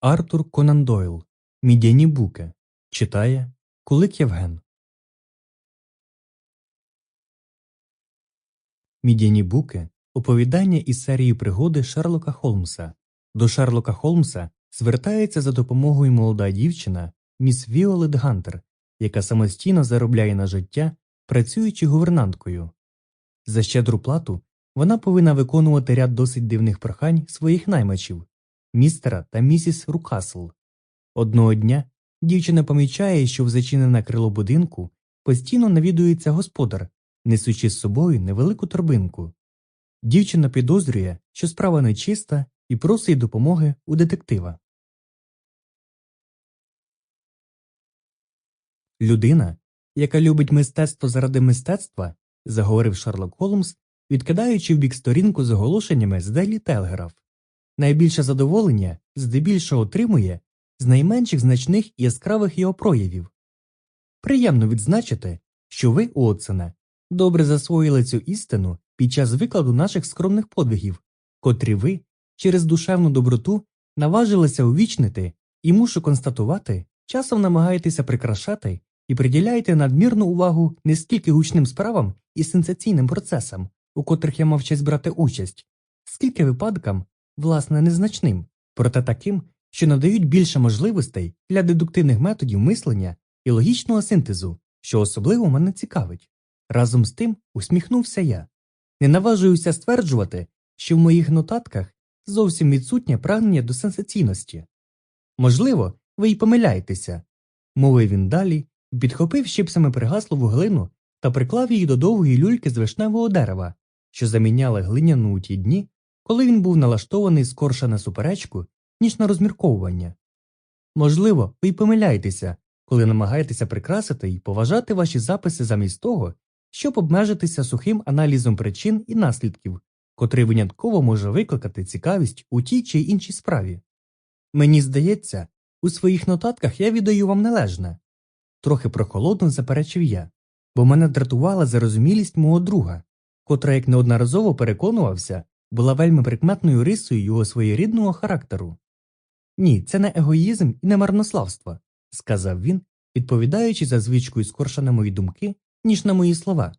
Артур Конан Дойл. Мідяні буки. Читає Кулик Євген. Мідяні буки оповідання із серії пригоди Шерлока Холмса. До Шерлока Холмса звертається за допомогою молода дівчина міс Віолет Гантер, яка самостійно заробляє на життя, працюючи гувернанткою. За щедру плату вона повинна виконувати ряд досить дивних прохань своїх наймачів містера та місіс Рукасл. Одного дня дівчина помічає, що в зачинене крило будинку постійно навідується господар, несучи з собою невелику торбинку. Дівчина підозрює, що справа нечиста і просить допомоги у детектива. Людина, яка любить мистецтво заради мистецтва, заговорив Шерлок Холмс, відкидаючи в бік сторінку з оголошеннями з Дейлі Телграф. Найбільше задоволення здебільшого отримує з найменших значних і яскравих його проявів. Приємно відзначити, що ви, Уотсоне, добре засвоїли цю істину під час викладу наших скромних подвигів, котрі ви через душевну доброту наважилися увічнити і мушу констатувати, часом намагаєтеся прикрашати і приділяєте надмірну увагу не стільки гучним справам і сенсаційним процесам, у котрих я мав честь брати участь, скільки випадкам, власне, незначним, проте таким, що надають більше можливостей для дедуктивних методів мислення і логічного синтезу, що особливо мене цікавить. Разом з тим усміхнувся я. Не наважуюся стверджувати, що в моїх нотатках зовсім відсутнє прагнення до сенсаційності. Можливо, ви й помиляєтеся, мовив він далі, підхопив щипсами пригаслову глину та приклав її до довгої люльки з вишневого дерева, що заміняли глиняну у ті дні, коли він був налаштований скорше на суперечку, ніж на розмірковування. Можливо, ви й помиляєтеся, коли намагаєтеся прикрасити і поважати ваші записи замість того, щоб обмежитися сухим аналізом причин і наслідків, котрий винятково може викликати цікавість у тій чи іншій справі. Мені здається, у своїх нотатках я віддаю вам належне. Трохи прохолодно заперечив я, бо мене дратувала зарозумілість мого друга, котра, як неодноразово переконувався, була вельми прикметною рисою його своєрідного характеру. Ні, це не егоїзм і не марнославство, сказав він, відповідаючи за звичкою скорше на мої думки, ніж на мої слова.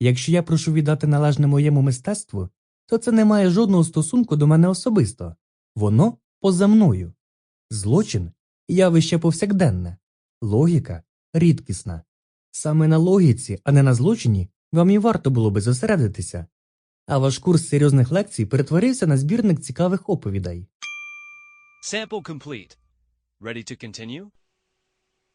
Якщо я прошу віддати належне моєму мистецтву, то це не має жодного стосунку до мене особисто воно поза мною. Злочин явище повсякденне, логіка рідкісна. Саме на логіці, а не на злочині, вам і варто було би зосередитися. А ваш курс серйозних лекцій перетворився на збірник цікавих оповідей. Sample complete. Ready to continue?